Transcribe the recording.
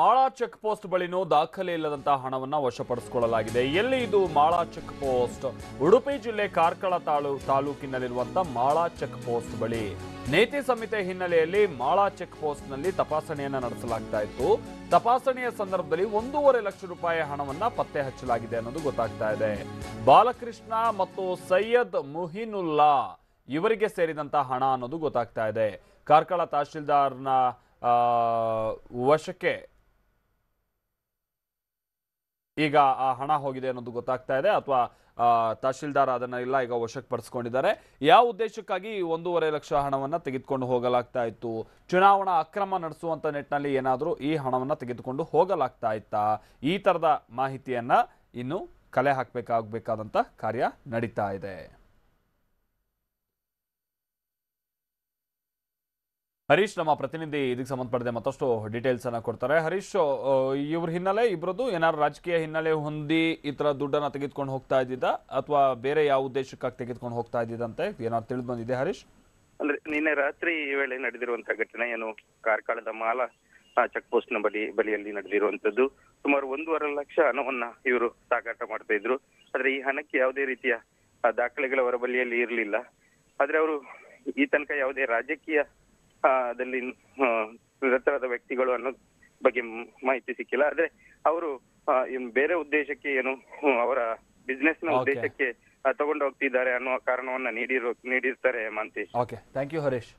ಮಾಳಾ check post ಬಳಿನೂ ದಾಖಲೆ ಇಲ್ಲದಂತಹ ಹಣವನ್ನ ವಶಪಡಿಸಿಕೊಳ್ಳಲಾಗಿದೆ. ಎಲ್ಲಿ ಇದು ಮಾಳಾ ಚೆಕ್ ಪೋಸ್ಟ್? ಉಡುಪಿ ಜಿಲ್ಲೆ ಕಾರ್ಕಳ ತಾಳು ತಾಲೂಕಿನಲ್ಲಿರುವಂತಹ ಮಾಳಾ ಚೆಕ್ ಪೋಸ್ಟ್ ಬಳಿ. ನೀತಿ ಸಂಹಿತೆ ಹಿನ್ನೆಲೆಯಲ್ಲಿ ಮಾಳಾ ಚೆಕ್ ಪೋಸ್ಟ್ನಲ್ಲಿ ತಪಾಸಣೆಯನ್ನ ನಡೆಸಲಾಗ್ತಾ ಇತ್ತು. ತಪಾಸಣೆಯ ಸಂದರ್ಭದಲ್ಲಿ ಒಂದೂವರೆ ಲಕ್ಷ ರೂಪಾಯಿ ಹಣವನ್ನ ಪತ್ತೆ ಹಚ್ಚಲಾಗಿದೆ ಅನ್ನೋದು ಗೊತ್ತಾಗ್ತಾ ಇದೆ. ಬಾಲಕೃಷ್ಣ ಮತ್ತು ಸೈಯದ್ ಮುಹಿನುಲ್ಲಾ ಇವರಿಗೆ ಸೇರಿದಂತಹ ಹಣ ಅನ್ನೋದು ಗೊತ್ತಾಗ್ತಾ ಇದೆ. ಕಾರ್ಕಳ ತಹಶೀಲ್ದಾರ್ನ ವಶಕ್ಕೆ ಈಗ ಆ ಹಣ ಹೋಗಿದೆ ಅನ್ನೋದು ಗೊತ್ತಾಗ್ತಾ ಇದೆ ಅಥವಾ ತಹಶೀಲ್ದಾರ್ ಅದನ್ನ ಇಲ್ಲ, ಈಗ ವಶಕ್ಕೆ ಪಡಿಸ್ಕೊಂಡಿದ್ದಾರೆ ಯಾವ ಉದ್ದೇಶಕ್ಕಾಗಿ ಒಂದೂವರೆ ಲಕ್ಷ ಹಣವನ್ನ ತೆಗೆದುಕೊಂಡು ಹೋಗಲಾಗ್ತಾ ಇತ್ತು? ಚುನಾವಣಾ ಅಕ್ರಮ ನಡೆಸುವಂತ ನಿಟ್ಟಿನಲ್ಲಿ ಏನಾದರೂ ಈ ಹಣವನ್ನ ತೆಗೆದುಕೊಂಡು ಹೋಗಲಾಗ್ತಾ ಇತ್ತಾ? ಈ ತರದ ಮಾಹಿತಿಯನ್ನ ಇನ್ನು ಕಲೆ ಹಾಕಬೇಕಾಗಬೇಕಾದಂತ ಕಾರ್ಯ ನಡೀತಾ ಇದೆ. ಹರೀಶ್ ನಮ್ಮ ಪ್ರತಿನಿಧಿ ಇದಕ್ಕೆ ಸಂಬಂಧಪಟ್ಟದೆ ಮತ್ತಷ್ಟು ಡೀಟೇಲ್ಸ್ ಅನ್ನ ಕೊಡ್ತಾರೆ. ಹರೀಶ್ ಇವ್ರ ಹಿನ್ನೆಲೆ ಇಬ್ಬರದ್ದು ಏನಾದ್ರು ರಾಜಕೀಯ ಹಿನ್ನೆಲೆ ಹೊಂದಿ ಈ ತರ ದುಡ್ಡನ್ನ ತೆಗೆದುಕೊಂಡು ಹೋಗ್ತಾ ಇದ್ದಿದ್ದ ಅಥವಾ ಬೇರೆ ಯಾವ ಉದ್ದೇಶಕ್ಕಾಗಿ ತೆಗೆದುಕೊಂಡು ಹೋಗ್ತಾ ಇದ್ದಿದ್ದಂತೆ ಏನಾದ್ರು ತಿಳಿದು ಬಂದಿದೆ ಹರೀಶ್? ಅಂದ್ರೆ ನಿನ್ನೆ ರಾತ್ರಿ ಈ ವೇಳೆ ನಡೆದಿರುವಂತಹ ಘಟನೆ ಏನು ಕಾರ್ಕಳದ ಮಾಲ ಚೆಕ್ ಪೋಸ್ಟ್ನ ಬಳಿ ಬಳಿಯಲ್ಲಿ ನಡೆದಿರುವಂತದ್ದು. ಸುಮಾರು ಒಂದೂವರೆ ಲಕ್ಷ ಹಣವನ್ನ ಇವರು ಸಾಗಾಟ ಮಾಡ್ತಾ ಇದ್ರು. ಆದ್ರೆ ಈ ಹಣಕ್ಕೆ ಯಾವುದೇ ರೀತಿಯ ದಾಖಲೆಗಳ ಬಳಿಯಲ್ಲಿ ಇರಲಿಲ್ಲ. ಆದ್ರೆ ಅವರು ಈ ತನಕ ಯಾವುದೇ ರಾಜಕೀಯ ಆ, ನಿರತರಾದ ವ್ಯಕ್ತಿಗಳು ಅನ್ನೋ ಬಗ್ಗೆ ಮಾಹಿತಿ ಸಿಕ್ಕಿಲ್ಲ. ಆದ್ರೆ ಅವರು ಬೇರೆ ಉದ್ದೇಶಕ್ಕೆ ಏನು ಅವರ ಬಿಸ್ನೆಸ್ನ ಉದ್ದೇಶಕ್ಕೆ ತಗೊಂಡು ಹೋಗ್ತಿದ್ದಾರೆ ಅನ್ನುವ ಕಾರಣವನ್ನ ನೀಡಿರೋ ನೀಡಿರ್ತಾರೆ Mantesh. Okay thank you Harish